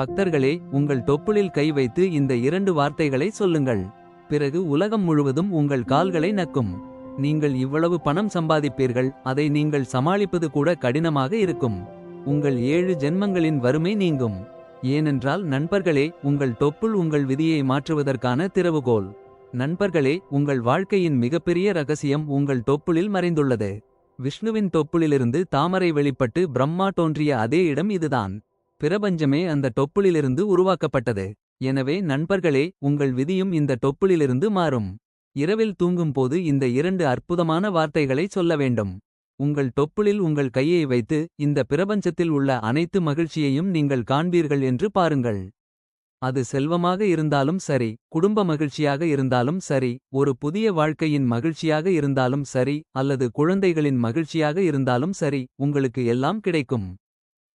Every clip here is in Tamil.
பக்தர்களே உங்கள் தொப்புளில் கை வைத்து இந்த இரண்டு வார்த்தைகளை சொல்லுங்கள். பிறகு உலகம் முழுவதும் உங்கள் கால்களை நக்கும். நீங்கள் இவ்வளவு பணம் சம்பாதிப்பீர்கள் அதை நீங்கள் சமாளிப்பது கூட கடினமாக இருக்கும். உங்கள் ஏழு ஜென்மங்களின் வறுமை நீங்கும். ஏனென்றால் நண்பர்களே உங்கள் தொப்புள் உங்கள் விதியை மாற்றுவதற்கான திறவுகோல். நண்பர்களே உங்கள் வாழ்க்கையின் மிகப்பெரிய ரகசியம் உங்கள் தொப்புளில் மறைந்துள்ளது. விஷ்ணுவின் தொப்புளிலிருந்து தாமரை வெளிப்பட்டு பிரம்மா தோன்றிய அதே இடம் இதுதான். பிரபஞ்சமே அந்த தொப்புளிலிருந்து உருவாக்கப்பட்டது. எனவே நண்பர்களே உங்கள் விதியும் இந்த தொப்புளிலிருந்து மாறும். இரவில் தூங்கும்போது இந்த இரண்டு அற்புதமான வார்த்தைகளை சொல்ல வேண்டும். உங்கள் தொப்புளில் உங்கள் கையை வைத்து இந்த பிரபஞ்சத்தில் உள்ள அனைத்து மகிழ்ச்சியையும் நீங்கள் காண்பீர்கள் என்று பாருங்கள். அது செல்வமாக இருந்தாலும் சரி குடும்ப மகிழ்ச்சியாக இருந்தாலும் சரி ஒரு புதிய வாழ்க்கையின் மகிழ்ச்சியாக இருந்தாலும் சரி அல்லது குழந்தைகளின் மகிழ்ச்சியாக இருந்தாலும் சரி உங்களுக்கு எல்லாம் கிடைக்கும்.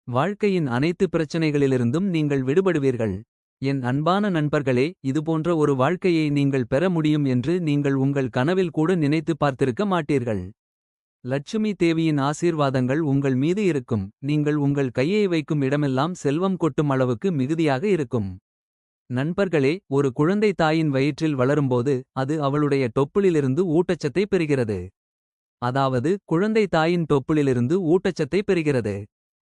வாழ்க்கையின் அனைத்து பிரச்சனைகளிலிருந்தும் நீங்கள் விடுபடுவீர்கள். என் அன்பான நண்பர்களே இதுபோன்ற ஒரு வாழ்க்கையை நீங்கள் பெற முடியும் என்று நீங்கள் உங்கள் கனவில் கூட நினைத்து பார்த்திருக்க மாட்டீர்கள். லட்சுமி தேவியின் ஆசீர்வாதங்கள் உங்கள் மீது இருக்கும். நீங்கள் உங்கள் கையை வைக்கும் இடமெல்லாம் செல்வம் கொட்டும் அளவுக்கு மிகுதியாக இருக்கும். நண்பர்களே ஒரு குழந்தை தாயின் வயிற்றில் வளரும்போது அது அவளுடைய தொப்புளிலிருந்து ஊட்டச்சத்தை பெறுகிறது. அதாவது குழந்தை தாயின் தொப்புளிலிருந்து ஊட்டச்சத்தை பெறுகிறது.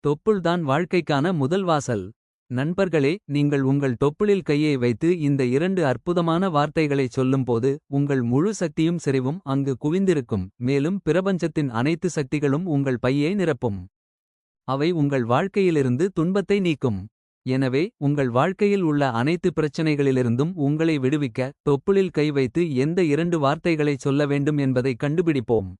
தொப்புள்தான் வாழ்க்கைக்கான முதல் வாசல். நண்பர்களே நீங்கள் உங்கள் தொப்புளில் கையை வைத்து இந்த இரண்டு அற்புதமான வார்த்தைகளைச் சொல்லும்போது உங்கள் முழு சக்தியும் செறிவும் அங்கு குவிந்திருக்கும். மேலும் பிரபஞ்சத்தின் அனைத்து சக்திகளும் உங்கள் பையை நிரப்பும். அவை உங்கள் வாழ்க்கையிலிருந்து துன்பத்தை நீக்கும். எனவே உங்கள் வாழ்க்கையில் உள்ள அனைத்து பிரச்சனைகளிலிருந்தும் உங்களை விடுவிக்க தொப்புளில் கை வைத்து எந்த இரண்டு வார்த்தைகளைச் சொல்ல வேண்டும் என்பதை கண்டுபிடிப்போம்.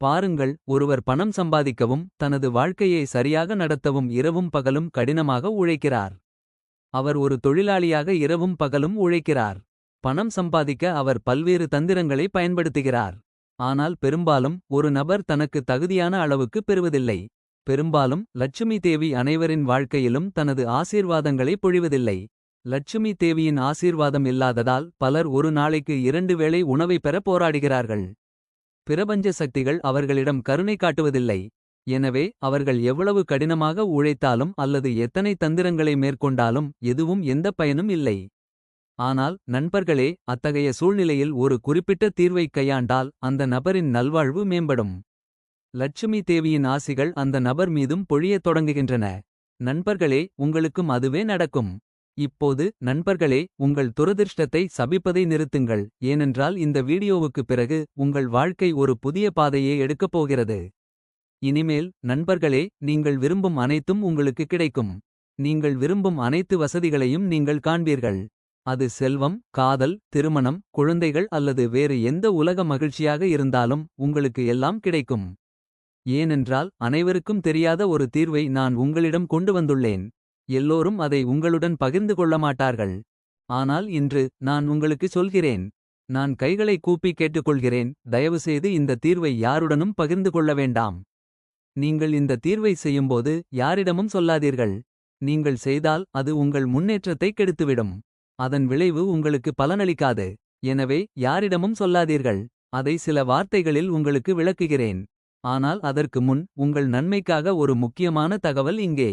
பாருங்கள் ஒருவர் பணம் சம்பாதிக்கவும் தனது வாழ்க்கையை சரியாக நடத்தவும் இரவும் பகலும் கடினமாக உழைக்கிறார். அவர் ஒரு தொழிலாளியாக இரவும் பகலும் உழைக்கிறார். பணம் சம்பாதிக்க அவர் பல்வேறு தந்திரங்களை பயன்படுத்துகிறார். ஆனால் பெரும்பாலும் ஒரு நபர் தனக்கு தகுதியான அளவுக்கு பெறுவதில்லை. பெரும்பாலும் லட்சுமி தேவி அனைவரின் வாழ்க்கையிலும் தனது ஆசீர்வாதங்களை பொழிவதில்லை. லட்சுமி தேவியின் ஆசீர்வாதம் இல்லாததால் பலர் ஒரு நாளைக்கு இரண்டு வேளை உணவை பெற போராடுகிறார்கள். பிரபஞ்ச சக்திகள் அவர்களிடம் கருணை காட்டுவதில்லை. எனவே அவர்கள் எவ்வளவு கடினமாக உழைத்தாலும் அல்லது எத்தனை தந்திரங்களை மேற்கொண்டாலும் எதுவும் எந்த பயனும் இல்லை. ஆனால் நண்பர்களே அத்தகைய சூழ்நிலையில் ஒரு குறிப்பிட்ட தீர்வைக் கையாண்டால் அந்த நபரின் நல்வாழ்வு மேம்படும். லட்சுமி தேவியின் ஆசிகள் அந்த நபர் மீதும் பொழியத் தொடங்குகின்றன. நண்பர்களே உங்களுக்கும் அதுவே நடக்கும். இப்போது நண்பர்களே உங்கள் துரதிர்ஷ்டத்தை சபிப்பதை நிறுத்துங்கள். ஏனென்றால் இந்த வீடியோவுக்கு பிறகு உங்கள் வாழ்க்கை ஒரு புதிய பாதையை எடுக்கப் போகிறது. இனிமேல் நண்பர்களே நீங்கள் விரும்பும் அனைத்தும் உங்களுக்கு கிடைக்கும். நீங்கள் விரும்பும் அனைத்து வசதிகளையும் நீங்கள் காண்பீர்கள். அது செல்வம் காதல் திருமணம் குழந்தைகள் அல்லது வேறு எந்த உலக மகிழ்ச்சியாக இருந்தாலும் உங்களுக்கு எல்லாம் கிடைக்கும். ஏனென்றால் அனைவருக்கும் தெரியாத ஒரு தீர்வை நான் உங்களிடம் கொண்டு வந்துள்ளேன். எல்லோரும் அதை உங்களுடன் பகிர்ந்து கொள்ள மாட்டார்கள். ஆனால் இன்று நான் உங்களுக்கு சொல்கிறேன். நான் கைகளை கூப்பி கேட்டுக்கொள்கிறேன். தயவுசெய்து இந்த தீர்வை யாருடனும் பகிர்ந்து கொள்ள வேண்டாம். நீங்கள் இந்த தீர்வை செய்யும்போது யாரிடமும் சொல்லாதீர்கள். நீங்கள் செய்தால் அது உங்கள் முன்னேற்றத்தை கெடுத்துவிடும். அதன் விளைவு உங்களுக்கு பலனளிக்காது. எனவே யாரிடமும் சொல்லாதீர்கள். அதை சில வார்த்தைகளில் உங்களுக்கு விளக்குகிறேன். ஆனால் அதற்கு முன் உங்கள் நன்மைக்காக ஒரு முக்கியமான தகவல் இங்கே.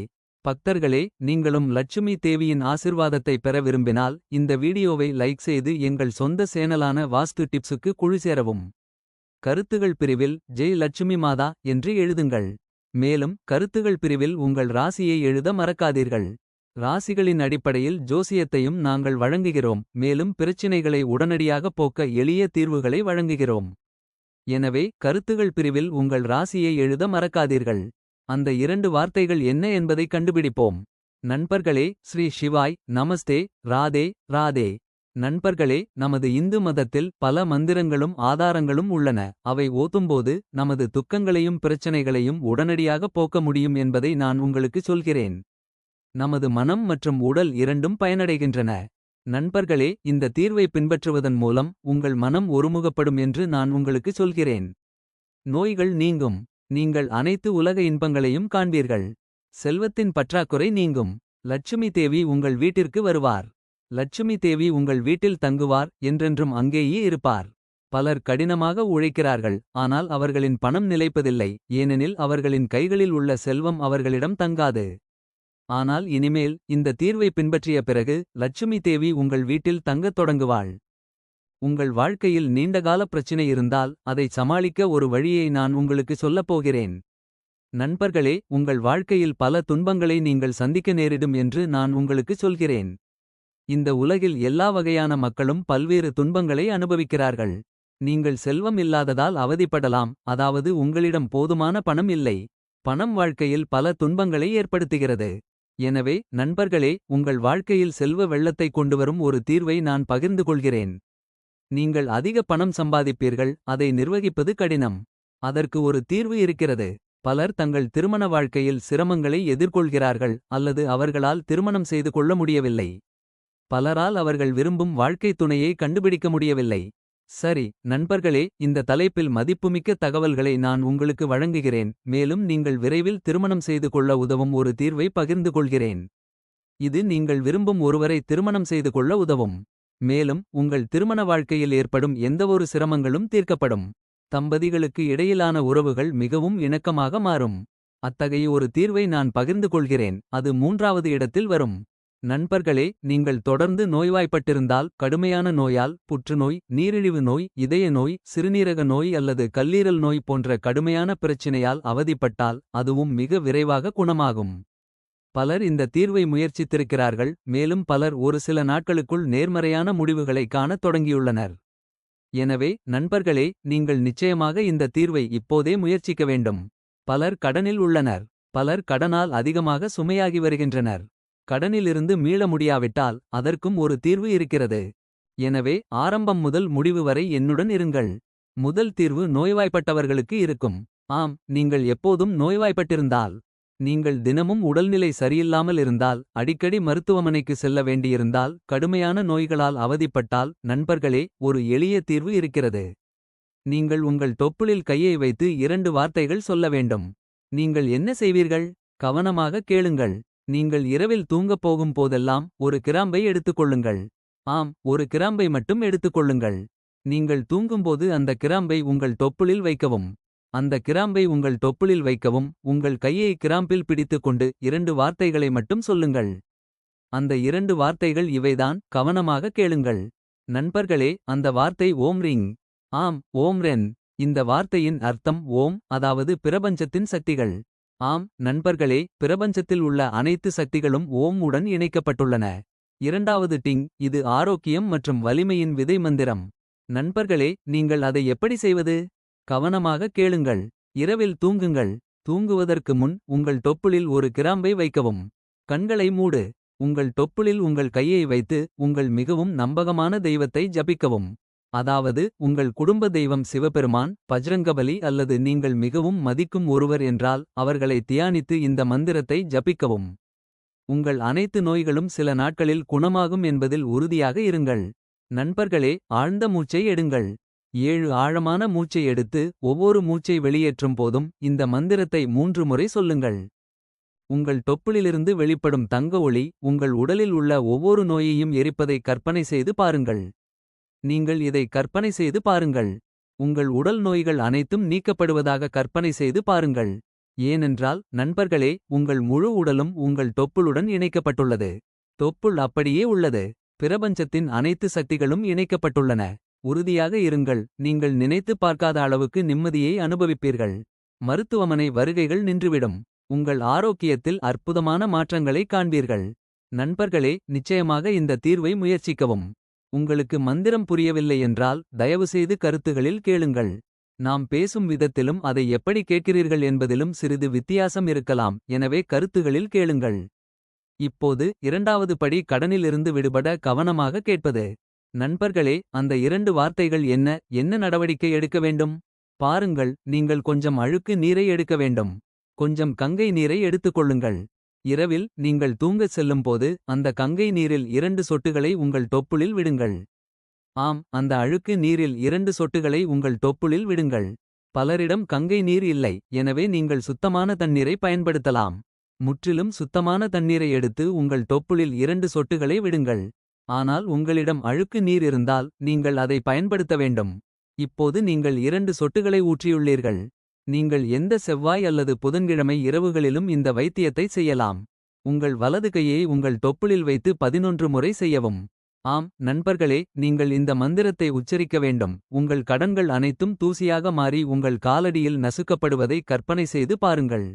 பக்தர்களே நீங்களும் லட்சுமி தேவியின் ஆசிர்வாதத்தை பெற விரும்பினால் இந்த வீடியோவை லைக் செய்து எங்கள் சொந்த சேனலான வாஸ்து டிப்ஸுக்கு குழு சேரவும். கருத்துகள் பிரிவில் ஜெய் லட்சுமி மாதா என்று எழுதுங்கள். மேலும் கருத்துகள் பிரிவில் உங்கள் ராசியை எழுத மறக்காதீர்கள். ராசிகளின் அடிப்படையில் ஜோசியத்தையும் நாங்கள் வழங்குகிறோம். மேலும் பிரச்சினைகளை உடனடியாக போக்க எளிய தீர்வுகளை வழங்குகிறோம். எனவே கருத்துகள் பிரிவில் உங்கள் ராசியை எழுத மறக்காதீர்கள். அந்த இரண்டு வார்த்தைகள் என்ன என்பதை கண்டுபிடிப்போம். நண்பர்களே ஸ்ரீ சிவாய் நமஸ்தே ராதே ராதே. நண்பர்களே நமது இந்து மதத்தில் பல மந்திரங்களும் ஆதாரங்களும் உள்ளன. அவை ஓதும்போது நமது துக்கங்களையும் பிரச்சனைகளையும் உடனடியாக போக்க முடியும் என்பதை நான் உங்களுக்கு சொல்கிறேன். நமது மனம் மற்றும் உடல் இரண்டும் பயனடைகின்றன. நண்பர்களே இந்த தீர்வை பின்பற்றுவதன் மூலம் உங்கள் மனம் ஒருமுகப்படும் என்று நான் உங்களுக்கு சொல்கிறேன். நோய்கள் நீங்கும். நீங்கள் அனைத்து உலக இன்பங்களையும் காண்பீர்கள். செல்வத்தின் பற்றாக்குறை நீங்கும். லட்சுமி தேவி உங்கள் வீட்டிற்கு வருவார். லட்சுமி தேவி உங்கள் வீட்டில் தங்குவார் என்றென்றும் அங்கேயே இருப்பார். பலர் கடினமாக உழைக்கிறார்கள் ஆனால் அவர்களின் பணம் நிலைப்பதில்லை ஏனெனில் அவர்களின் கைகளில் உள்ள செல்வம் அவர்களிடம் தங்காது. ஆனால் இனிமேல் இந்த தீர்வை பின்பற்றிய பிறகு லட்சுமி தேவி உங்கள் வீட்டில் தங்கத் தொடங்குவாள். உங்கள் வாழ்க்கையில் நீண்டகால பிரச்சினை இருந்தால் அதை சமாளிக்க ஒரு வழியை நான் உங்களுக்கு சொல்லப் போகிறேன். நண்பர்களே உங்கள் வாழ்க்கையில் பல துன்பங்களை நீங்கள் சந்திக்க நேரிடும் என்று நான் உங்களுக்கு சொல்கிறேன். இந்த உலகில் எல்லா வகையான மக்களும் பல்வேறு துன்பங்களை அனுபவிக்கிறார்கள். நீங்கள் செல்வம் இல்லாததால் அவதிப்படலாம் அதாவது உங்களிடம் போதுமான பணம் இல்லை. பணம் வாழ்க்கையில் பல துன்பங்களை ஏற்படுத்துகிறது. எனவே நண்பர்களே உங்கள் வாழ்க்கையில் செல்வ வெள்ளத்தை கொண்டுவரும் ஒரு தீர்வை நான் பகிர்ந்து கொள்கிறேன். நீங்கள் அதிக பணம் சம்பாதிப்பீர்கள் அதை நிர்வகிப்பது கடினம். அதற்கு ஒரு தீர்வு இருக்கிறது. பலர் தங்கள் திருமண வாழ்க்கையில் சிரமங்களை எதிர்கொள்கிறார்கள் அல்லது அவர்களால் திருமணம் செய்து கொள்ள முடியவில்லை. பலரால் அவர்கள் விரும்பும் வாழ்க்கைத் துணையை கண்டுபிடிக்க முடியவில்லை. சரி நண்பர்களே இந்த தலைப்பில் மதிப்புமிக்க தகவல்களை நான் உங்களுக்கு வழங்குகிறேன். மேலும் நீங்கள் விரைவில் திருமணம் செய்து கொள்ள உதவும் ஒரு தீர்வை பகிர்ந்து கொள்கிறேன். இது நீங்கள் விரும்பும் ஒருவரை திருமணம் செய்து கொள்ள உதவும். மேலும் உங்கள் திருமண வாழ்க்கையில் ஏற்படும் எந்தவொரு சிரமங்களும் தீர்க்கப்படும். தம்பதிகளுக்கு இடையிலான உறவுகள் மிகவும் இணக்கமாக மாறும். அத்தகைய ஒரு தீர்வை நான் பகிர்ந்து கொள்கிறேன். அது மூன்றாவது இடத்தில் வரும். நண்பர்களே நீங்கள் தொடர்ந்து நோய்வாய்ப்பட்டிருந்தால் கடுமையான நோயால் புற்றுநோய் நீரிழிவு நோய் இதய நோய் சிறுநீரக நோய் அல்லது கல்லீரல் நோய் போன்ற கடுமையான பிரச்சினையால் அவதிப்பட்டால் அதுவும் மிக விரைவாக குணமாகும். பலர் இந்த தீர்வை முயற்சித்திருக்கிறார்கள் மேலும் பலர் ஒரு சில நாட்களுக்குள் நேர்மறையான முடிவுகளை காணத் தொடங்கியுள்ளனர். எனவே நண்பர்களே நீங்கள் நிச்சயமாக இந்த தீர்வை இப்போதே முயற்சிக்க வேண்டும். பலர் கடனில் உள்ளனர். பலர் கடனால் அதிகமாக சுமையாகி வருகின்றனர். கடனிலிருந்து மீள முடியாவிட்டால் அதற்கும் ஒரு தீர்வு இருக்கிறது. எனவே ஆரம்பம் முதல் முடிவு வரை என்னுடன் இருங்கள். முதல் தீர்வு நோய்வாய்ப்பட்டவர்களுக்கு இருக்கும். ஆம் நீங்கள் எப்போதும் நோய்வாய்ப்பட்டிருந்தால். நீங்கள் தினமும் உடல்நிலை சரியில்லாமல் இருந்தால் அடிக்கடி மருத்துவமனைக்கு செல்ல வேண்டியிருந்தால் கடுமையான நோய்களால் அவதிப்பட்டால் நண்பர்களே ஒரு எளிய தீர்வு இருக்கிறது. நீங்கள் உங்கள் தொப்புளில் கையை வைத்து இரண்டு வார்த்தைகள் சொல்ல வேண்டும். நீங்கள் என்ன செய்வீர்கள்? கவனமாக கேளுங்கள். நீங்கள் இரவில் தூங்கப் போகும் போதெல்லாம் ஒரு கிராம்பை எடுத்துக்கொள்ளுங்கள் ஆம் ஒரு கிராம்பை மட்டும் எடுத்துக்கொள்ளுங்கள் நீங்கள் தூங்கும்போது அந்த கிராம்பை உங்கள் தொப்புளில் வைக்கவும். அந்த கிராம்பை உங்கள் தொப்புளில் வைக்கவும் உங்கள் கையை கிராம்பில் பிடித்துக்கொண்டு இரண்டு வார்த்தைகளை மட்டும் சொல்லுங்கள். அந்த இரண்டு வார்த்தைகள் இவைதான் கவனமாக கேளுங்கள். நண்பர்களே அந்த வார்த்தை ஓம் ரிங். ஆம் ஓம் ரென். இந்த வார்த்தையின் அர்த்தம் ஓம் அதாவது பிரபஞ்சத்தின் சக்திகள். ஆம் நண்பர்களே பிரபஞ்சத்தில் உள்ள அனைத்து சக்திகளும் ஓம் உடன் இணைக்கப்பட்டுள்ளன. இரண்டாவது டிங் இது ஆரோக்கியம் மற்றும் வலிமையின் விதை மந்திரம். நண்பர்களே நீங்கள் அதை எப்படி செய்வது? கவனமாக கேளுங்கள். இரவில் தூங்குங்கள். தூங்குவதற்கு முன் உங்கள் தொப்புளில் ஒரு கிராம்பை வைக்கவும். கண்களை மூடு. உங்கள் தொப்புளில் உங்கள் கையை வைத்து உங்கள் மிகவும் நம்பகமான தெய்வத்தை ஜபிக்கவும். அதாவது உங்கள் குடும்ப தெய்வம் சிவபெருமான் பஜ்ரங்கபலி அல்லது நீங்கள் மிகவும் மதிக்கும் ஒருவர் என்றால் அவர்களை தியானித்து இந்த மந்திரத்தை ஜபிக்கவும். உங்கள் அனைத்து நோய்களும் சில நாட்களில் குணமாகும் என்பதில் உறுதியாக இருங்கள். நண்பர்களே ஆழ்ந்த மூச்சை எடுங்கள். ஏழு ஆழமான மூச்சை எடுத்து ஒவ்வொரு மூச்சை வெளியேற்றும் போதும் இந்த மந்திரத்தை மூன்று முறை சொல்லுங்கள். உங்கள் தொப்புளிலிருந்து வெளிப்படும் தங்க ஒளி உங்கள் உடலில் உள்ள ஒவ்வொரு நோயையும் எரிப்பதை கற்பனை செய்து பாருங்கள். நீங்கள் இதை கற்பனை செய்து பாருங்கள். உங்கள் உடல் நோய்கள் அனைத்தும் நீக்கப்படுவதாக கற்பனை செய்து பாருங்கள். ஏனென்றால் நண்பர்களே உங்கள் முழு உடலும் உங்கள் தொப்புளுடன் இணைக்கப்பட்டுள்ளது. தொப்புள் அப்படியே உள்ளது. பிரபஞ்சத்தின் அனைத்து சக்திகளும் இணைக்கப்பட்டுள்ளன. உறுதியாக இருங்கள். நீங்கள் நினைத்து பார்க்காத அளவுக்கு நிம்மதியை அனுபவிப்பீர்கள். மருத்துவமனை வருகைகள் நின்றுவிடும். உங்கள் ஆரோக்கியத்தில் அற்புதமான மாற்றங்களை காண்பீர்கள். நண்பர்களே நிச்சயமாக இந்த தீர்வை முயற்சிக்கவும். உங்களுக்கு மந்திரம் புரியவில்லை என்றால் தயவுசெய்து கருத்துகளில் கேளுங்கள். நாம் பேசும் விதத்திலும் அதை எப்படி கேட்கிறீர்கள் என்பதிலும் சிறிது வித்தியாசம் இருக்கலாம். எனவே கருத்துகளில் கேளுங்கள். இப்போது இரண்டாவது படி கடனிலிருந்து விடுபட கவனமாக கேட்பது. நண்பர்களே அந்த இரண்டு வார்த்தைகள் என்ன? என்ன நடவடிக்கை எடுக்க வேண்டும்? பாருங்கள் நீங்கள் கொஞ்சம் அழுக்கு நீரை எடுக்க வேண்டும். கொஞ்சம் கங்கை நீரை எடுத்துக்கொள்ளுங்கள் இரவில் நீங்கள் தூங்கச் செல்லும்போது அந்த கங்கை நீரில் இரண்டு சொட்டுகளை உங்கள் தொப்புளில் விடுங்கள். ஆம் அந்த அழுக்கு நீரில் இரண்டு சொட்டுகளை உங்கள் தொப்புளில் விடுங்கள். பலரிடம் கங்கை நீர் இல்லை எனவே நீங்கள் சுத்தமான தண்ணீரை பயன்படுத்தலாம். முற்றிலும் சுத்தமான தண்ணீரை எடுத்து உங்கள் தொப்புளில் இரண்டு சொட்டுகளை விடுங்கள். ஆனால் உங்களிடம் அழுக்கு நீர் இருந்தால் நீங்கள் அதை பயன்படுத்த வேண்டும் இப்போது நீங்கள் இரண்டு சொட்டுகளை ஊற்றியுள்ளீர்கள் நீங்கள் எந்த செவ்வாய் அல்லது புதன்கிழமை இரவுகளிலும் இந்த வைத்தியத்தை செய்யலாம் உங்கள் வலது கையை உங்கள் தொப்புளில் வைத்து பதினொன்று முறை செய்யவும். ஆம் நண்பர்களே நீங்கள் இந்த மந்திரத்தை உச்சரிக்க வேண்டும். உங்கள் கடன்கள் அனைத்தும் தூசியாக மாறி உங்கள் காலடியில் நசுக்கப்படுவதை கற்பனை செய்து பாருங்கள்.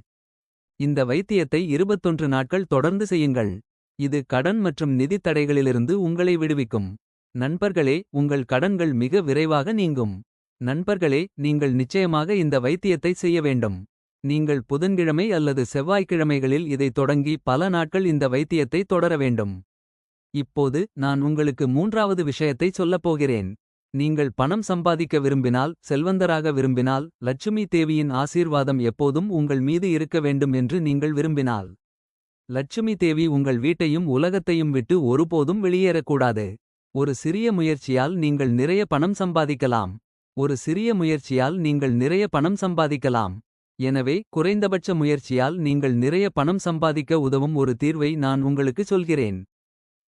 இந்த வைத்தியத்தை 21 நாட்கள் தொடர்ந்து செய்யுங்கள். இது கடன் மற்றும் நிதித் தடைகளிலிருந்து உங்களை விடுவிக்கும். நண்பர்களே உங்கள் கடன்கள் மிக விரைவாக நீங்கும். நண்பர்களே நீங்கள் நிச்சயமாக இந்த வைத்தியத்தை செய்ய வேண்டும். நீங்கள் புதன்கிழமை அல்லது செவ்வாய்க்கிழமைகளில் இதை தொடங்கி பல நாட்கள் இந்த வைத்தியத்தை தொடர வேண்டும். இப்போது நான் உங்களுக்கு மூன்றாவது விஷயத்தை சொல்லப் போகிறேன். நீங்கள் பணம் சம்பாதிக்க விரும்பினால் செல்வந்தராக விரும்பினால் லட்சுமி தேவியின் ஆசீர்வாதம் எப்போதும் உங்கள் மீது இருக்க வேண்டும் என்று நீங்கள் விரும்பினால். லட்சுமி தேவி உங்கள் வீட்டையும் உலகத்தையும் விட்டு ஒருபோதும் வெளியேறக்கூடாது. ஒரு சிறிய முயற்சியால் நீங்கள் நிறைய பணம் சம்பாதிக்கலாம். ஒரு சிறிய முயற்சியால் நீங்கள் நிறைய பணம் சம்பாதிக்கலாம். எனவே குறைந்தபட்ச முயற்சியால் நீங்கள் நிறைய பணம் சம்பாதிக்க உதவும் ஒரு தீர்வை நான் உங்களுக்கு சொல்கிறேன்.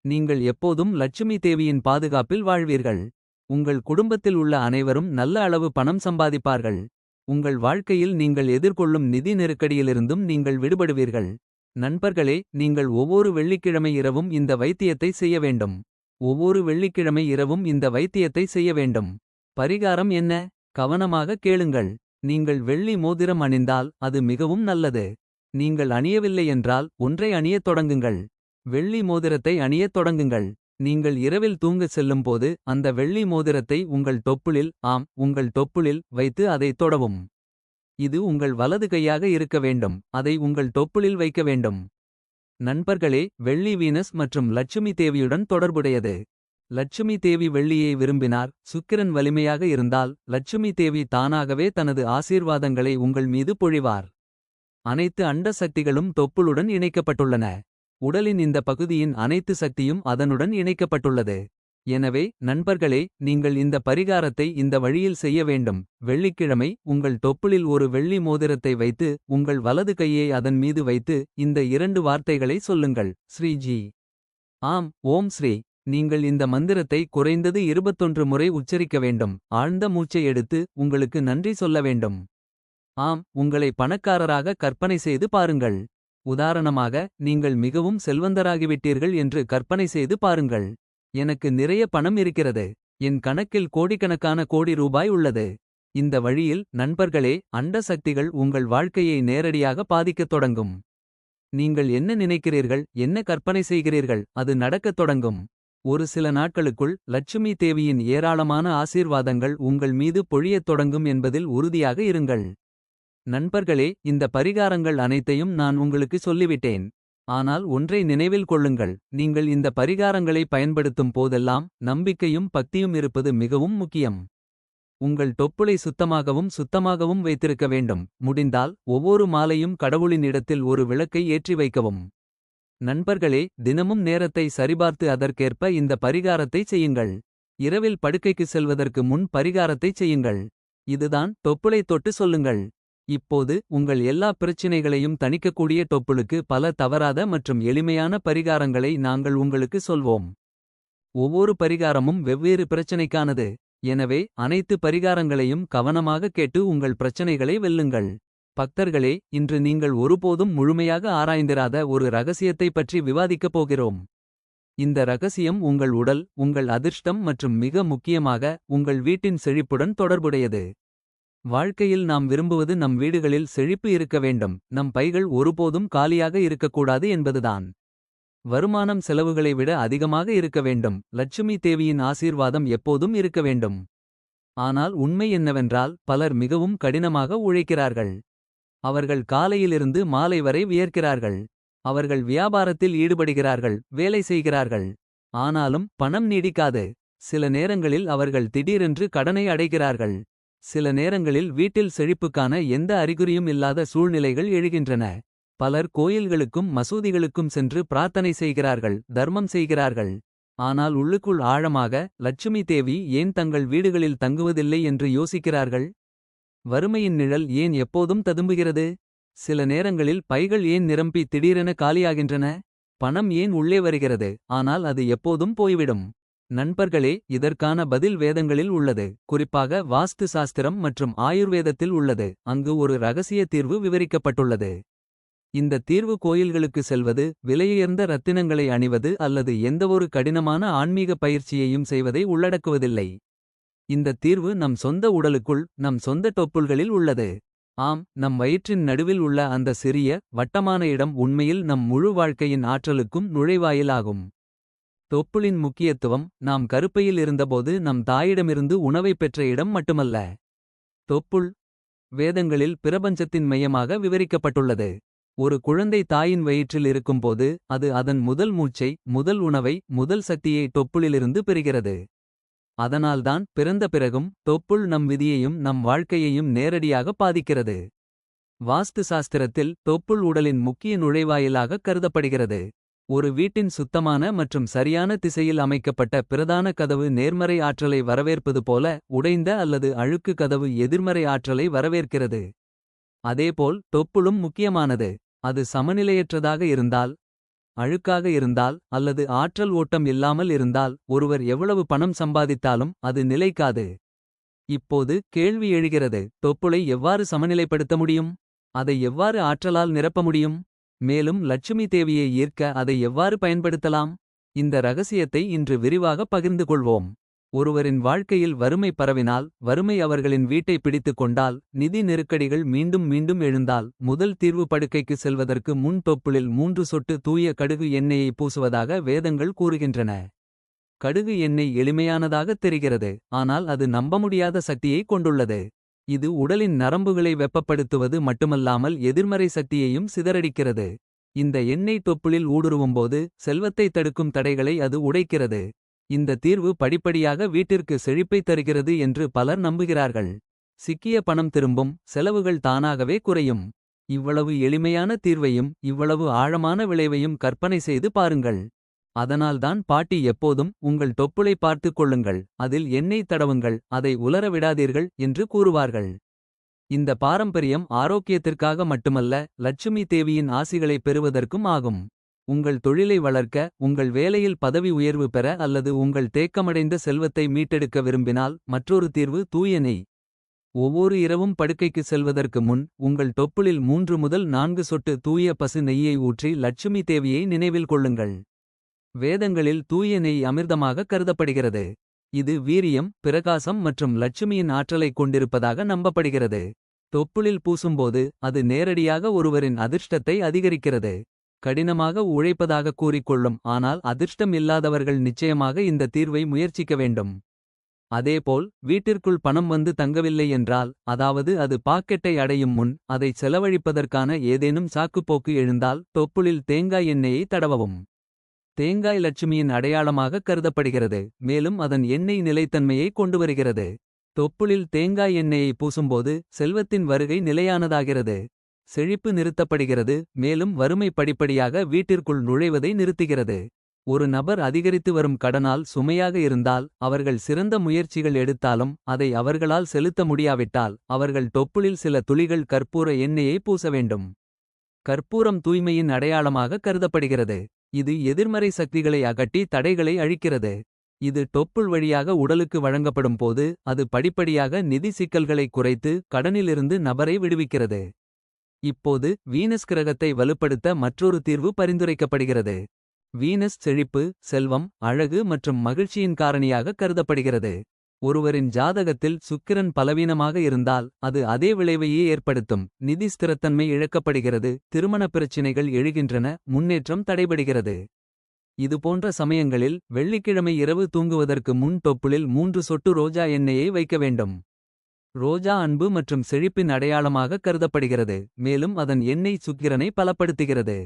நீங்கள் எப்போதும் லட்சுமி தேவியின் பாதுகாப்பில் வாழ்வீர்கள். உங்கள் குடும்பத்தில் உள்ள அனைவரும் நல்ல அளவு பணம் சம்பாதிப்பார்கள். உங்கள் வாழ்க்கையில் நீங்கள் எதிர்கொள்ளும் நிதி நெருக்கடியிலிருந்தும் நீங்கள் விடுபடுவீர்கள். நண்பர்களே நீங்கள் ஒவ்வொரு வெள்ளிக்கிழமை இரவும் இந்த வைத்தியத்தை செய்ய வேண்டும். ஒவ்வொரு வெள்ளிக்கிழமை இரவும் இந்த வைத்தியத்தை செய்ய வேண்டும். பரிகாரம் என்ன கவனமாக கேளுங்கள். நீங்கள் வெள்ளி மோதிரம் அணிந்தால் அது மிகவும் நல்லது. நீங்கள் அணியவில்லை என்றால் ஒன்றை அணியத் தொடங்குங்கள். வெள்ளி மோதிரத்தை அணியத் தொடங்குங்கள். நீங்கள் இரவில் தூங்கச் செல்லும்போது அந்த வெள்ளி மோதிரத்தை உங்கள் தொப்புளில் ஆம் உங்கள் தொப்புளில் வைத்து அதைத் தொடவும். இது உங்கள் வலது கையாக இருக்க வேண்டும் அதை உங்கள் தொப்புளில் வைக்க வேண்டும். நண்பர்களே வெள்ளி வீனஸ் மற்றும் லட்சுமி தேவியுடன் தொடர்புடையது. லட்சுமி தேவி வெள்ளியை விரும்பினார் சுக்கிரன் வலிமையாக இருந்தால் லட்சுமி தேவி தானாகவே தனது ஆசீர்வாதங்களை உங்கள் மீது பொழிவார். அனைத்து அண்ட சக்திகளும் தொப்புளுடன் இணைக்கப்பட்டுள்ளன. உடலின் இந்த பகுதியின் அனைத்து சக்தியும் அதனுடன் இணைக்கப்பட்டுள்ளது. எனவே நண்பர்களே நீங்கள் இந்த பரிகாரத்தை இந்த வழியில் செய்ய வேண்டும். வெள்ளிக்கிழமை உங்கள் தொப்புளில் ஒரு வெள்ளி மோதிரத்தை வைத்து உங்கள் வலது கையை அதன் மீது வைத்து இந்த இரண்டு வார்த்தைகளை சொல்லுங்கள் ஸ்ரீஜி. ஆம் ஓம் ஸ்ரீ நீங்கள் இந்த மந்திரத்தை குறைந்தது 21 முறை உச்சரிக்க வேண்டும். ஆழ்ந்த மூச்சை எடுத்து உங்களுக்கு நன்றி சொல்ல வேண்டும். ஆம் உங்களை பணக்காரராக கற்பனை செய்து பாருங்கள். உதாரணமாக நீங்கள் மிகவும் செல்வந்தராகிவிட்டீர்கள் என்று கற்பனை செய்து பாருங்கள். எனக்கு நிறைய பணம் இருக்கிறது. என் கணக்கில் கோடிக்கணக்கான கோடி ரூபாய் உள்ளது. இந்த வழியில் நண்பர்களே அண்ட சக்திகள் உங்கள் வாழ்க்கையை நேரடியாக பாதிக்கத் தொடங்கும். நீங்கள் என்ன நினைக்கிறீர்கள் என்ன கற்பனை செய்கிறீர்கள் அது நடக்கத் தொடங்கும். ஒரு சில நாட்களுக்குள் லட்சுமி தேவியின் ஏராளமான ஆசீர்வாதங்கள் உங்கள் மீது பொழியத் தொடங்கும் என்பதில் உறுதியாக இருங்கள். நண்பர்களே இந்த பரிகாரங்கள் அனைத்தையும் நான் உங்களுக்கு சொல்லிவிட்டேன். ஆனால் ஒன்றை நினைவில் கொள்ளுங்கள் நீங்கள் இந்த பரிகாரங்களை பயன்படுத்தும் போதெல்லாம் நம்பிக்கையும் பக்தியும் இருப்பது மிகவும் முக்கியம். உங்கள் தொப்புளை சுத்தமாகவும் சுத்தமாகவும் வைத்திருக்க வேண்டும். முடிந்தால் ஒவ்வொரு மாலையும் கடவுளின் இடத்தில் ஒரு விளக்கை ஏற்றி வைக்கவும். நண்பர்களே தினமும் நேரத்தை சரிபார்த்து அதற்கேற்ப இந்த பரிகாரத்தை செய்யுங்கள். இரவில் படுக்கைக்கு செல்வதற்கு முன் பரிகாரத்தை செய்யுங்கள். இதுதான் தொப்புளை தொட்டு சொல்லுங்கள். இப்போது உங்கள் எல்லா பிரச்சினைகளையும் தணிக்கக்கூடிய தொப்புளுக்கு பல தவறாத மற்றும் எளிமையான பரிகாரங்களை நாங்கள் உங்களுக்கு சொல்வோம். ஒவ்வொரு பரிகாரமும் வெவ்வேறு பிரச்சனைக்கானது. எனவே அனைத்து பரிகாரங்களையும் கவனமாக கேட்டு உங்கள் பிரச்சனைகளை வெல்லுங்கள். பக்தர்களே இன்று நீங்கள் ஒருபோதும் முழுமையாக ஆராய்ந்திராத ஒரு ரகசியத்தை பற்றி விவாதிக்கப் போகிறோம். இந்த ரகசியம் உங்கள் உடல் உங்கள் அதிர்ஷ்டம் மற்றும் மிக முக்கியமாக உங்கள் வீட்டின் செழிப்புடன் தொடர்புடையது. வாழ்க்கையில் நாம் விரும்புவது நம் வீடுகளில் செழிப்பு இருக்க வேண்டும். நம் பைகள் ஒருபோதும் காலியாக இருக்கக்கூடாது என்பதுதான். வருமானம் செலவுகளை விட அதிகமாக இருக்க வேண்டும். லட்சுமி தேவியின் ஆசீர்வாதம் எப்போதும் இருக்க வேண்டும். ஆனால் உண்மை என்னவென்றால் பலர் மிகவும் கடினமாக உழைக்கிறார்கள். அவர்கள் காலையிலிருந்து மாலை வரை வியர்க்கிறார்கள். அவர்கள் வியாபாரத்தில் ஈடுபடுகிறார்கள் வேலை செய்கிறார்கள். ஆனாலும் பணம் நீடிக்காது. சில நேரங்களில் அவர்கள் திடீரென்று கடனை அடைகிறார்கள். சில நேரங்களில் வீட்டில் செழிப்புக்கான எந்த அறிகுறியும் இல்லாத சூழ்நிலைகள் எழுகின்றன. பலர் கோயில்களுக்கும் மசூதிகளுக்கும் சென்று பிரார்த்தனை செய்கிறார்கள் தர்மம் செய்கிறார்கள். ஆனால் உள்ளுக்குள் ஆழமாக லட்சுமி தேவி ஏன் தங்கள் வீடுகளில் தங்குவதில்லை என்று யோசிக்கிறார்கள். வறுமையின் நிழல் ஏன் எப்போதும் ததும்புகிறது. சில நேரங்களில் பைகள் ஏன் நிரம்பி திடீரென காலியாகின்றன. பணம் ஏன் உள்ளே வருகிறது ஆனால் அது எப்போதும் போய்விடும். நண்பர்களே இதற்கான பதில் வேதங்களில் உள்ளது குறிப்பாக வாஸ்து சாஸ்திரம் மற்றும் ஆயுர்வேதத்தில் உள்ளது அங்கு ஒரு ரகசிய தீர்வு விவரிக்கப்பட்டுள்ளது. இந்த தீர்வு கோயில்களுக்கு செல்வது விலையுயர்ந்த ரத்தினங்களை அணிவது அல்லது எந்தவொரு கடினமான ஆன்மீக பயிற்சியையும் செய்வதை உள்ளடக்குவதில்லை. இந்த தீர்வு நம் சொந்த உடலுக்குள் நம் சொந்த தொப்புள்களில் உள்ளது. ஆம் நம் வயிற்றின் நடுவில் உள்ள அந்த சிறிய வட்டமான இடம் உண்மையில் நம் முழு வாழ்க்கையின் ஆற்றலுக்கும் நுழைவாயிலாகும் தொப்புளின் முக்கியத்துவம் நாம் கருப்பையில் இருந்தபோது நம் தாயிடமிருந்து உணவைப் பெற்ற இடம் மட்டுமல்ல. தொப்புள் வேதங்களில் பிரபஞ்சத்தின் மையமாக விவரிக்கப்பட்டுள்ளது. ஒரு குழந்தை தாயின் வயிற்றில் இருக்கும்போது அது அதன் முதல் மூச்சை முதல் உணவை முதல் சக்தியை தொப்புளிலிருந்து பெறுகிறது. அதனால்தான் பிறந்த பிறகும் தொப்புள் நம் விதியையும் நம் வாழ்க்கையையும் நேரடியாக பாதிக்கிறது. வாஸ்து சாஸ்திரத்தில் தொப்புள் உடலின் முக்கிய நுழைவாயிலாக கருதப்படுகிறது. ஒரு வீட்டின் சுத்தமான மற்றும் சரியான திசையில் அமைக்கப்பட்ட பிரதான கதவு நேர்மறை ஆற்றலை வரவேற்பது போல உடைந்த அல்லது அழுக்கு கதவு எதிர்மறை ஆற்றலை வரவேற்கிறது. அதேபோல் தொப்புளும் முக்கியமானது அது சமநிலையற்றதாக இருந்தால் அழுக்காக இருந்தால் அல்லது ஆற்றல் ஓட்டம் இல்லாமல் இருந்தால் ஒருவர் எவ்வளவு பணம் சம்பாதித்தாலும் அது நிலைக்காது. இப்போது கேள்வி எழுகிறது தொப்புளை எவ்வாறு சமநிலைப்படுத்த முடியும். அதை எவ்வாறு ஆற்றலால் நிரப்ப முடியும். மேலும் லட்சுமி தேவியை ஈர்க்க அதை எவ்வாறு பயன்படுத்தலாம். இந்த ரகசியத்தை இன்று விரிவாக பகிர்ந்து கொள்வோம். ஒருவரின் வாழ்க்கையில் வறுமை பரவினால் வறுமை அவர்களின் வீட்டை பிடித்துக் கொண்டால் நிதி நெருக்கடிகள் மீண்டும் மீண்டும் எழுந்தால் முதல் தீர்வு படுக்கைக்கு செல்வதற்கு முன் தொப்புளில் மூன்று சொட்டு தூய கடுகு எண்ணெயை பூசுவதாக வேதங்கள் கூறுகின்றன. கடுகு எண்ணெய் எளிமையானதாகத் தெரிகிறது ஆனால் அது நம்ப முடியாத சக்தியை கொண்டுள்ளது. இது உடலின் நரம்புகளை வெப்பப்படுத்துவது மட்டுமல்லாமல் எதிர்மறை சக்தியையும் சிதறடிக்கிறது. இந்த எண்ணெய் தொப்புளில் ஊடுருவும்போது செல்வத்தை தடுக்கும் தடைகளை அது உடைக்கிறது. இந்த தீர்வு படிப்படியாக வீட்டிற்கு செழிப்பை தருகிறது என்று பலர் நம்புகிறார்கள். சிக்கிய பணம் திரும்பும் செலவுகள் தானாகவே குறையும். இவ்வளவு எளிமையான தீர்வையும் இவ்வளவு ஆழமான விளைவையும் கற்பனை செய்து பாருங்கள். அதனால்தான் பாட்டி எப்போதும் உங்கள் தொப்புளை பார்த்துக் கொள்ளுங்கள் அதில் எண்ணெய் தடவுங்கள் அதை உலர விடாதீர்கள் என்று கூறுவார்கள். இந்த பாரம்பரியம் ஆரோக்கியத்திற்காக மட்டுமல்ல லட்சுமி தேவியின் ஆசிகளை பெறுவதற்கும் ஆகும். உங்கள் தொழிலை வளர்க்க உங்கள் வேலையில் பதவி உயர்வு பெற அல்லது உங்கள் தேக்கமடைந்த செல்வத்தை மீட்டெடுக்க விரும்பினால் மற்றொரு தீர்வு தூய நெய். ஒவ்வொரு இரவும் படுக்கைக்கு செல்வதற்கு முன் உங்கள் தொப்புளில் மூன்று முதல் நான்கு சொட்டு தூய பசு நெய்யை ஊற்றி லட்சுமி தேவியை நினைவில் கொள்ளுங்கள். வேதங்களில் தூய நெய் அமிர்தமாக கருதப்படுகிறது. இது வீரியம் பிரகாசம் மற்றும் லட்சுமியின் ஆற்றலைக் கொண்டிருப்பதாக நம்பப்படுகிறது. தொப்புளில் பூசும்போது அது நேரடியாக ஒருவரின் அதிர்ஷ்டத்தை அதிகரிக்கிறது. கடினமாக உழைப்பதாக கூறிக்கொள்ளும் ஆனால் அதிர்ஷ்டம் இல்லாதவர்கள் நிச்சயமாக இந்த தீர்வை முயற்சிக்க வேண்டும். அதேபோல் வீட்டிற்குள் பணம் வந்து தங்கவில்லை என்றால் அதாவது அது பாக்கெட்டை அடையும் முன் அதை செலவழிப்பதற்கான ஏதேனும் சாக்குப்போக்கு எழுந்தால் தொப்புளில் தேங்காய் எண்ணெயை தடவவும். தேங்காய் லட்சுமியின் அடையாளமாக கருதப்படுகிறது மேலும் அதன் எண்ணெய் நிலைத்தன்மையை கொண்டுவருகிறது. தொப்புளில் தேங்காய் எண்ணெயை பூசும்போது செல்வத்தின் வருகை நிலையானதாகிறது. செழிப்பு நிறுத்தப்படுகிறது மேலும் வறுமை படிப்படியாக வீட்டிற்குள் நுழைவதை நிறுத்துகிறது. ஒரு நபர் அதிகரித்து வரும் கடனால் சுமையாக இருந்தால் அவர்கள் சிறந்த முயற்சிகள் எடுத்தாலும் அதை அவர்களால் செலுத்த முடியாவிட்டால் அவர்கள் தொப்புளில் சில துளிகள் கற்பூர எண்ணெயை பூச வேண்டும். கற்பூரம் தூய்மையின் அடையாளமாக கருதப்படுகிறது. இது எதிர்மறை சக்திகளை அகட்டி தடைகளை அழிக்கிறது. இது தொப்புள் வழியாக உடலுக்கு வழங்கப்படும் போது அது படிப்படியாக நிதி சிக்கல்களை குறைத்து கடனிலிருந்து நபரை விடுவிக்கிறது. இப்போது வீனஸ் கிரகத்தை வலுப்படுத்த மற்றொரு தீர்வு பரிந்துரைக்கப்படுகிறது. வீனஸ் செழிப்பு செல்வம் அழகு மற்றும் மகிழ்ச்சியின் காரணியாக கருதப்படுகிறது. ஒருவரின் ஜாதகத்தில் சுக்கிரன் பலவீனமாக இருந்தால் அது அதே விளைவையே ஏற்படுத்தும். நிதி ஸ்திரத்தன்மை இழக்கப்படுகிறது திருமண பிரச்சினைகள் எழுகின்றன முன்னேற்றம் தடைபடுகிறது. இதுபோன்ற சமயங்களில் வெள்ளிக்கிழமை இரவு தூங்குவதற்கு முன் தொப்புளில் மூன்று சொட்டு ரோஜா எண்ணெயை வைக்க வேண்டும். ரோஜா அன்பு மற்றும் செழிப்பின் அடையாளமாக கருதப்படுகிறது மேலும் அதன் எண்ணெய் சுக்கிரனை பலப்படுத்துகிறது.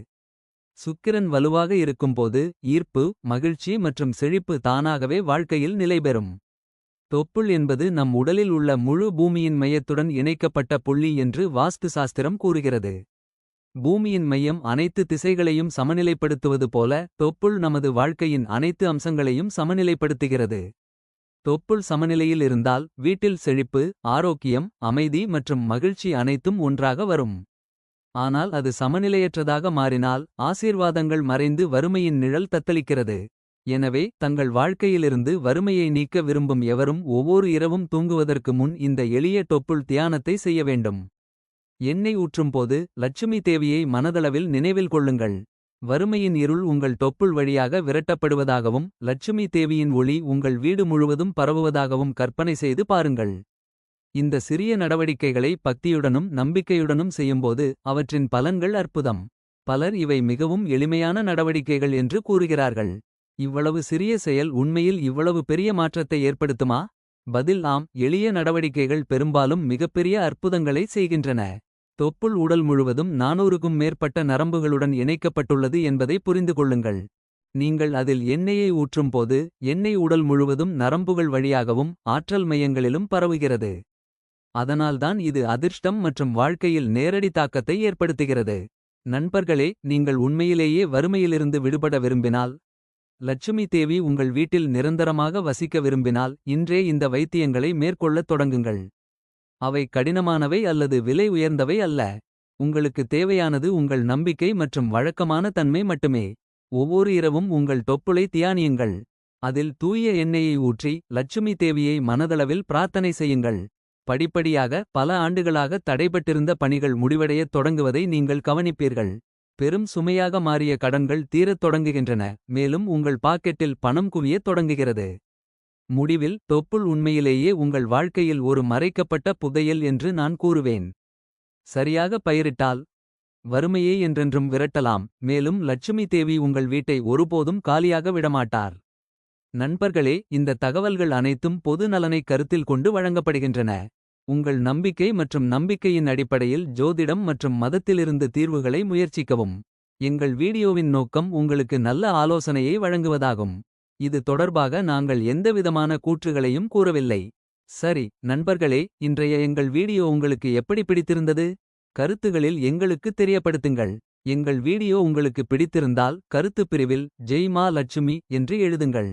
சுக்கிரன் வலுவாக இருக்கும்போது ஈர்ப்பு மகிழ்ச்சி மற்றும் செழிப்பு தானாகவே வாழ்க்கையில் நிலைபெறும். தொப்புள் என்பது நம் உடலில் உள்ள முழு பூமியின் மையத்துடன் இணைக்கப்பட்ட புள்ளி என்று வாஸ்து சாஸ்திரம் கூறுகிறது. பூமியின் மையம் அனைத்து திசைகளையும் சமநிலைப்படுத்துவது போல தொப்புள் நமது வாழ்க்கையின் அனைத்து அம்சங்களையும் சமநிலைப்படுத்துகிறது. தொப்புள் சமநிலையில் இருந்தால் வீட்டில் செழிப்பு ஆரோக்கியம் அமைதி மற்றும் மகிழ்ச்சி அனைத்தும் ஒன்றாக வரும். ஆனால் அது சமநிலையற்றதாக மாறினால் ஆசீர்வாதங்கள் மறைந்து வறுமையின் நிழல் தத்தளிக்கிறது. எனவே தங்கள் வாழ்க்கையிலிருந்து வறுமையை நீக்க விரும்பும் எவரும் ஒவ்வொரு இரவும் தூங்குவதற்கு முன் இந்த எளிய தொப்புள் தியானத்தை செய்ய வேண்டும். எண்ணெய் ஊற்றும்போது லட்சுமி தேவியை மனதளவில் நினைவில் கொள்ளுங்கள். வறுமையின் இருள் உங்கள் தொப்புள் வழியாக விரட்டப்படுவதாகவும். லட்சுமி தேவியின் ஒளி உங்கள் வீடு முழுவதும் பரவுவதாகவும் கற்பனை செய்து பாருங்கள். இந்த சிறிய நடவடிக்கைகளை பக்தியுடனும் நம்பிக்கையுடனும் செய்யும்போது. அவற்றின் பலன்கள் அற்புதம். பலர் இவை மிகவும் எளிமையான நடவடிக்கைகள் என்று கூறுகிறார்கள். இவ்வளவு சிறிய செயல் உண்மையில் இவ்வளவு பெரிய மாற்றத்தை ஏற்படுத்துமா. பதில் ஆம் எளிய நடவடிக்கைகள் பெரும்பாலும் மிகப்பெரிய அற்புதங்களை செய்கின்றன. தொப்புள் உடல் முழுவதும் நானூறுக்கும் மேற்பட்ட நரம்புகளுடன் இணைக்கப்பட்டுள்ளது என்பதை புரிந்து கொள்ளுங்கள். நீங்கள் அதில் எண்ணெயை ஊற்றும்போது எண்ணெய் உடல் முழுவதும் நரம்புகள் வழியாகவும். ஆற்றல் மையங்களிலும் பரவுகிறது. அதனால்தான் இது அதிர்ஷ்டம் மற்றும் வாழ்க்கையில் நேரடி தாக்கத்தை ஏற்படுத்துகிறது. நண்பர்களே நீங்கள் உண்மையிலேயே வறுமையிலிருந்து விடுபட விரும்பினால். லட்சுமி தேவி உங்கள் வீட்டில் நிரந்தரமாக வசிக்க விரும்பினால். இன்றே இந்த வைத்தியங்களை மேற்கொள்ளத் தொடங்குங்கள். அவை கடினமானவை அல்லது விலை உயர்ந்தவை அல்ல. உங்களுக்கு தேவையானது உங்கள் நம்பிக்கை மற்றும் வழக்கமான தன்மை மட்டுமே. ஒவ்வொரு இரவும் உங்கள் தொப்புளை தியானியுங்கள். அதில் தூய எண்ணெயை ஊற்றி லட்சுமி தேவியை மனதளவில் பிரார்த்தனை செய்யுங்கள். படிப்படியாக பல ஆண்டுகளாக தடைபட்டிருந்த பணிகள் முடிவடையத் தொடங்குவதை நீங்கள் கவனிப்பீர்கள். பெரும் சுமையாக மாறிய கடன்கள் தீரத் தொடங்குகின்றன. மேலும் உங்கள் பாக்கெட்டில் பணம் குவியத் தொடங்குகிறது. முடிவில் தொப்புள் உண்மையிலேயே உங்கள் வாழ்க்கையில் ஒரு மறைக்கப்பட்ட புதையல் என்று நான் கூறுவேன். சரியாக பயிரிட்டால் வறுமையே என்றென்றும் விரட்டலாம். மேலும் லட்சுமி தேவி உங்கள் வீட்டை ஒருபோதும் காலியாக விடமாட்டார். நண்பர்களே இந்த தகவல்கள் அனைத்தும் பொது நலனை கருத்தில் கொண்டு வழங்கப்படுகின்றன. உங்கள் நம்பிக்கை மற்றும் நம்பிக்கையின் அடிப்படையில் ஜோதிடம் மற்றும் மதத்திலிருந்து தீர்வுகளை முயற்சிக்கவும். எங்கள் வீடியோவின் நோக்கம் உங்களுக்கு நல்ல ஆலோசனையை வழங்குவதாகும். இது தொடர்பாக நாங்கள் எந்தவிதமான கூற்றுகளையும் கூறவில்லை. சரி நண்பர்களே இன்றைய எங்கள் வீடியோ உங்களுக்கு எப்படி பிடித்திருந்தது. கருத்துகளில் எங்களுக்கு தெரியப்படுத்துங்கள். எங்கள் வீடியோ உங்களுக்கு பிடித்திருந்தால் கருத்துப் பிரிவில் ஜெய் மா லட்சுமி என்று எழுதுங்கள்.